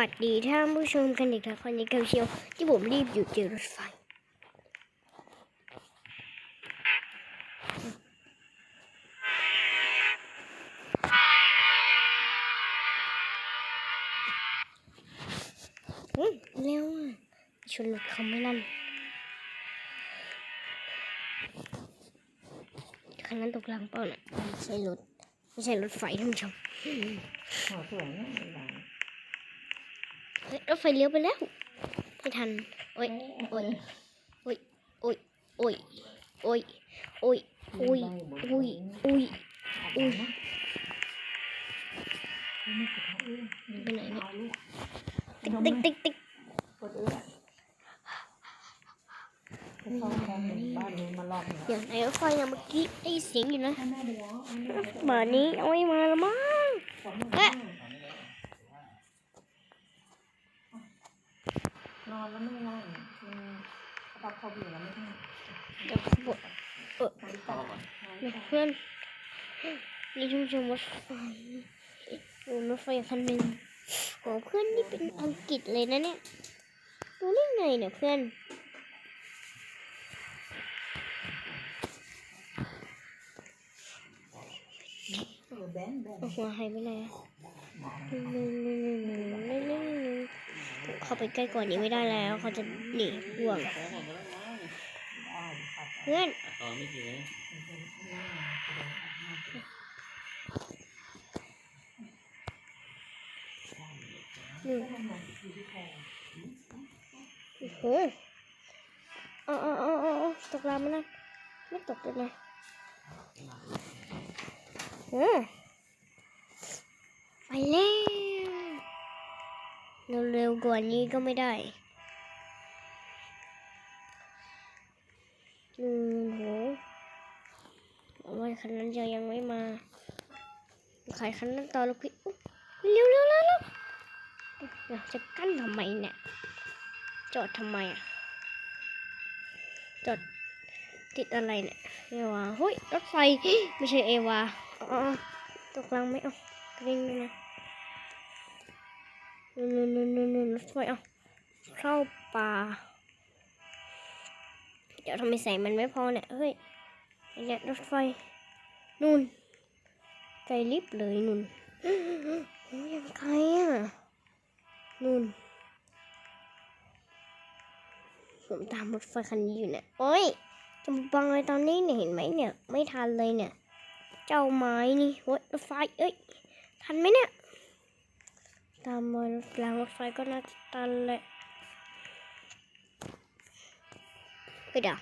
วัสดีท่านผู้ชมกันอีกแล้วคนนี้กับเชียว ที่ผมรีบอยู่เจอรถไฟ อืมเร็วอะชนรถเขาไม่นั่นคันนั้นตกรางเปล่าน่ะไม่ใช่รถ ไม่ใช่รถไฟท่านผู้ชมหัวสวยเนี่ยหลังเฮ้ย รถไฟเลี้ยวไปแล้วไม่ทัน โอ้ยโอ้ยโอ้ยโอ้ยโอ้ยโอ้ยโอ้ยโอ้ยโอ้ยโอ้ยอุ้ยไปไหนเนี่ยติ๊กติ๊กติ๊กติ๊กอย่างไหนรถไฟอย่างเมื่อกี้ได้เสียงอยู่นะข้างหน้าไปแล้วอันนี้บ่านนี้เอาไม่มาแล้วมั้งเอ๊ะ นอนแล้วไม่ได้มัน กระตับเขาบีแล้วไม่ต้องเดี๋ยวเขาบอกไปต่อเดี๋ยวเพื่อนนี่ท่านผู้ชมรถไฟดูรถไฟคันหนึ่งโหเพื่อนนี่เป็นอังกฤษเลยนะเนี่ยรู้ได้ไงเนี่ยเพื่อนเออแบนแบนเอาหัวหายไปไหนเข้าไปใกล้กว่านี้ไม่ได้แล้ว เขาจะหนีห่วง พื่อนต่อไม่กี่เลยหนึ่โอ้โหอ๋ออ๋ออ๋ออ๋อตกรามันนะไม่ตกเลยนะโอ้ไปแล้วเร็วๆกว่านี้ก็ไม่ได้ อืมโหเอาไว้คันนั้นจะยังไม่มาขายคันนั้นต่อแล้วพี่อุ๊ยเร็วเร็วเร็วเร็วจะกั้นทำไมเนี่ย จอดทำไมอะ จอดติดอะไรเนี่ย เอวาเฮ้ย รถไฟ ไม่ใช่เอวาอ๋อตกลังไหมเอากริ้งด้วยนะนู่นนู่นนู่นนู่นรถไฟเอ้าเข้าป่า เดี๋ยวทำไมใส่มันไม่พอเนี่ย เฮ้ยอ้เนี่ยรถไฟ นู่นไกลลิบเลยนู่นโอ้ยยังไกลอะ นู่น ผมตามรถไฟคันนี้อยู่เนี่ย โอ้ยจะมบังอะไรตอนนี้เนี่ยเห็นไหมเนี่ย ไม่ทันเลยเนี่ย เจ้าไม้นี่โอ้ยรถไฟ เอ้ย ทันไหมเนี่ย ตามมารถรางรถไฟก็น่าจะทันแหละ ไปเดี๋ยว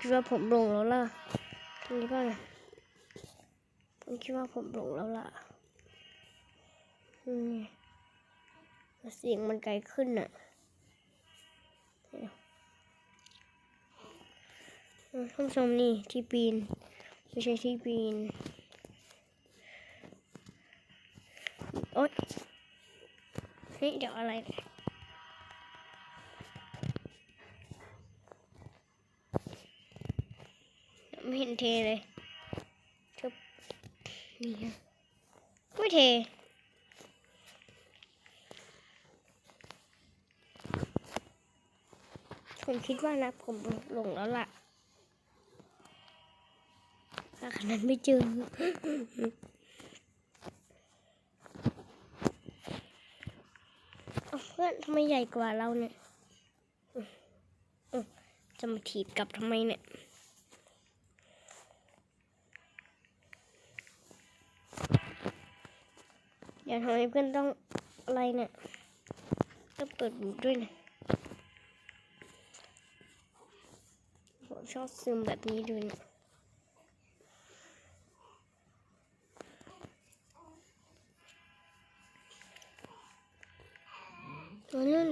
คิดว่าผมลงแล้วล่ะคุณคิดว่างผมคิดว่าผมลงแล้วล่ะอืมเสียงมันไกลขึ้นน่ะท่านผู้ชมนี่ที่ปีน ไม่ใช่ที่ปีน โอ๊ยนี่เดี๋ยวอะไรเนี่ยไม่ เห็นเทเลยทึบนี่ฮะไม่เทผมคิดว่านะ ผมลงแล้วล่ะถ้าขนาดไม่เจอเอาเพื่อนทำไมใหญ่กว่าเราเนี่ยอืมอืมจะมาถีบกลับทำไมเนี่ย เดี๋ยวทำไมเพื่อนต้องอะไรเนี่ยต้องเปิดบูทด้วยเนี่ยผมชอบซึมแบบนี้ด้วยเนี่ยตัวนั่น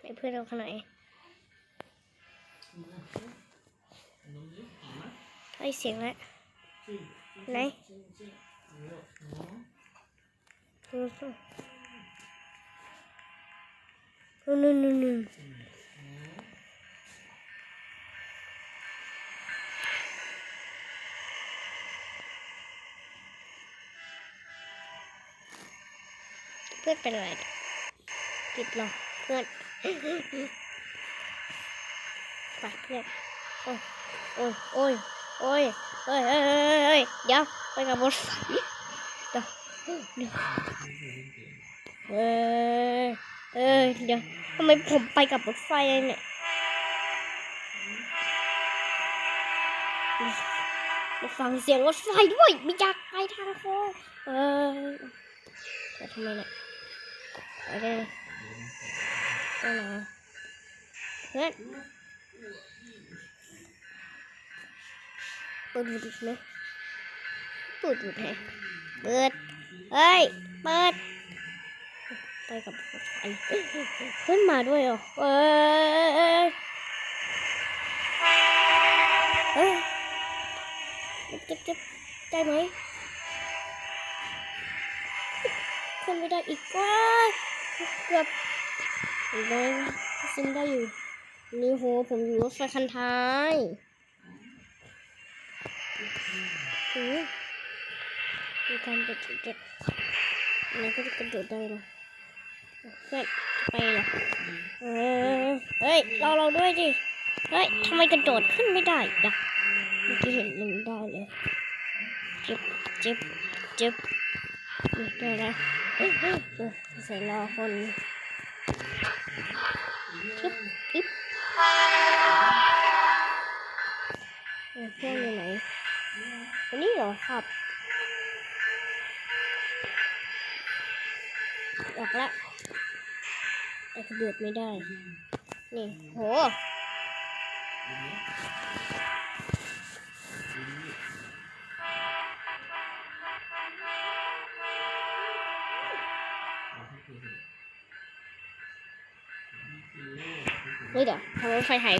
ไอ้เพื่อนเราขนาด ได้เสียงแล้วไหนนู่นนู่นนู่นเพื่อนเป็นอะไรปิดหรอเพื่อนไปเพื่อนยโอ้ยโอ้ย โอ้ยเอ้ยเอ้ยเอ้ยเอ้ยเดี๋ยวไปกับรถไฟเดี๋ยวเดี๋ยวเอ้ยเอ้ยเดี๋ยวทำไมผมไปกับรถไฟเนี่ยมาฟังเสียงรถไฟด้วยมีจากไปทางโค้งเออแต่ทำไมเนี่ยไปเลยไปไหนเพื่อน เปิดดูดไหมเปิดดูดไหมเปิดเฮ้ย เปิด ไปกับรถไฟขึ้นมาด้วยเหรอเอ้ยเอ้ยเจ็บเจ็บได้ไหมขึ้นไม่ได้อีกว้าเกือบอีกน้อยซิมได้อยู่นี่โห ผมอยู่รถไฟคันท้าย โอ้ยมีการกระโดดเด็ดอันนี้ก็จะกระโดดได้เหรอเพื่อนไปเหรอเออเฮ้ยเราเราด้วยดิ เฮ้ยทำไมกระโดดขึ้นไม่ได้ดะเมื่อกี้เห็นหนึ่งได้เลยเจ็บเจ็บเจ็บนี่ได้แล้วเฮ้ยเฮ้ยใส่รอคนชิบอิบเออเพื่อนอยู่ไหน อันนี้เหรอครับออกแล้วแต่กระเดือดไม่ได้ นี่โหเฮ้ยเดี๋ยวทำไมไฟหาย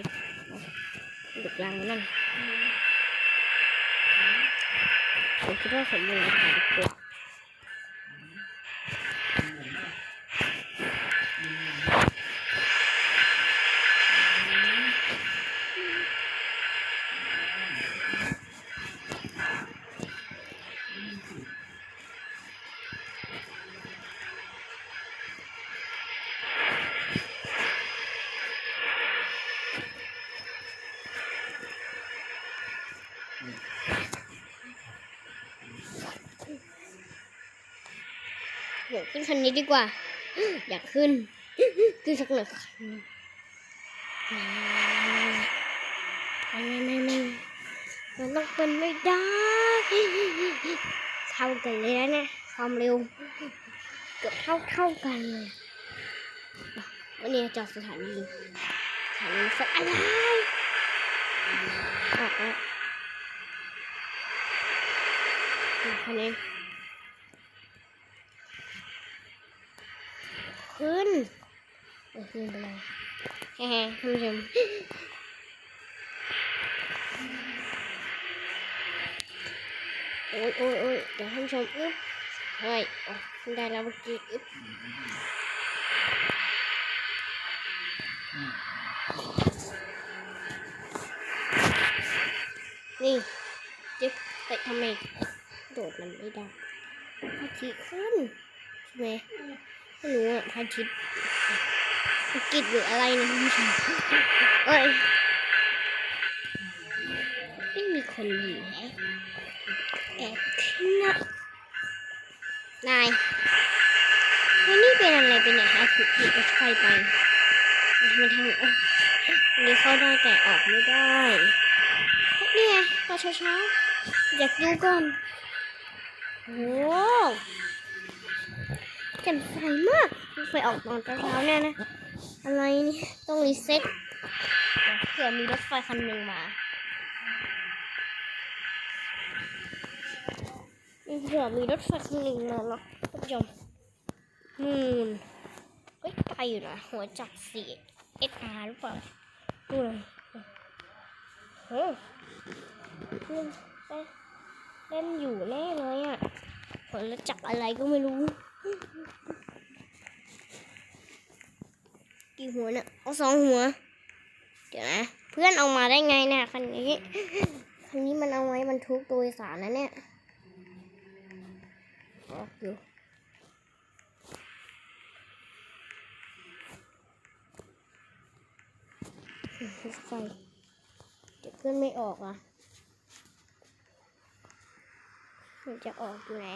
ดุกลังนั่น ผมคิดว่าผมเขึ้นคันนี้ดีกว่า อยากขึ้น ขึ้นสักหน่อยคันไม่ไม่ไม่ไม่มันต้องเป็นไม่ได้เท่ากันเลยนะเนี่ยความเร็วเกือบเท่าเท่ากันเลยวันนี้จอดสถานีสถานีสักอะไรออกแล้วคันนี้ ขึ้นเออขึ้นไปเลยแฮ่ๆท่านผู้ชมโอ้ยโอ้ยโอ้ยเดี๋ยวท่านผู้ชมอึ๊บเฮ้ยโอ้ขึ้นได้แล้วเมื่อกี้อึ๊บนี่จึ๊บเฮ้ยทำไมโดดมันไม่ได้พระอาทิตย์ขึ้นใช่ไหม ไม่รู้อะพระอาทิตย์อังกฤษหรืออะไรนี่ยท่านผู้ชมเอ้ยไม่มีคนอยู่แฮะแอบขึ้นนะนายเฮ้นี่เป็นอะไรเป็นไหนคะถูกผิดรถไฟไปทำไมทางโอ้อันนี้เข้าได้แต่ออกไม่ได้เนี่ไงตอนเช้าๆอยากดูก่อนโอ้ แจ่มใสมากไฟออกตอนเช้าๆเนี่ยนะ อะไรนี่ต้องรีเซ็ตเผื่อมีรถไฟคันหนึ่งมาเผื่อมีรถไฟคันหนึ่งมาเนาะท่านผู้ชมนูนเฮ้ยไปอยู่นะ หัวจักรสีเอสอาร์หรือเปล่าดูหน่อยโอ้เล่นเล่นอยู่แน่เลยอะหัวจักอะไรก็ไม่รู้ กี่หัวเนี่ยเอาสองหัว เดี๋ยวนะ เพื่อนเอามาได้ไงเนี่ยคันนี้ คันนี้มันเอาไว้มันทุกโดยสารนะเนี่ยออกอยู่ไฟเดี๋ยเพื่อนไม่ออกอะ มันจะออกอยู่ไหน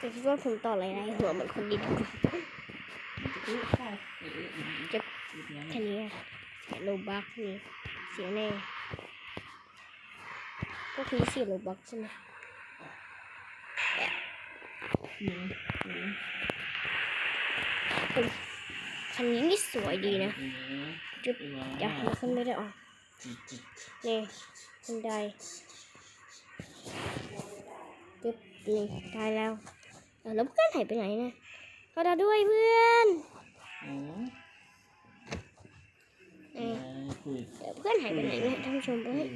จะคิดว่าผมต่ออะไรได้หัวเหมือนคนดินอุ๊ยใช่เอ๊ะเอ๊ะเอ๊ะจะเอ๊ะเนี่ยแค่นี้เสียโลบักนี่เสียแน่ก็คือเสียโลบักใช่ไหมคันนี้นี่สวยดีนะจุ๊บหนึ่งอยากขึ้นไม่ได้ออกนี่ขึ้นได้จุ๊บนี่ได้แล้ว แล้วเพื่อนหายไปไหนนะก็ได้ด้วยเพื่อนอืมเอ้ยคุยเดี๋ยวเพื่อนหายไปไหนเนี่ยท่านผู้ชมคุเอ้ยย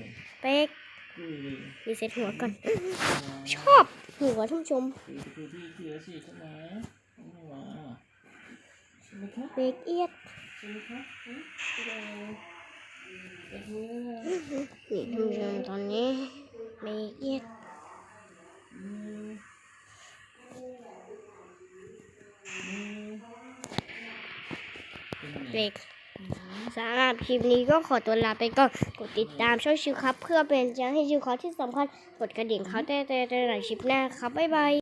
เป๊กคุยเลยรีเซ็ตหัวก่อน ชอบหัวท่านผู้ชมคุยคุยพี่คุยแล้วสิใช่ไหมไม่ว่าใช่ไหมคะเป๊กเอียดใช่ไหมคะอืมไปเลยไปเลยนี่ท่านผู้ชมตอนนี้เป๊กเอียด อืมอืม เล็กสำหรับคลิปนี้ก็ขอตัวลาไปก่อนกดติดตามช่องชิวครับ เพื่อเป็นแจ้งให้ชิวครับที่สำคัญกดกระดิ่งเขาแต่แต่แต่ในคลิปหน้าครับ บ๊ายบาย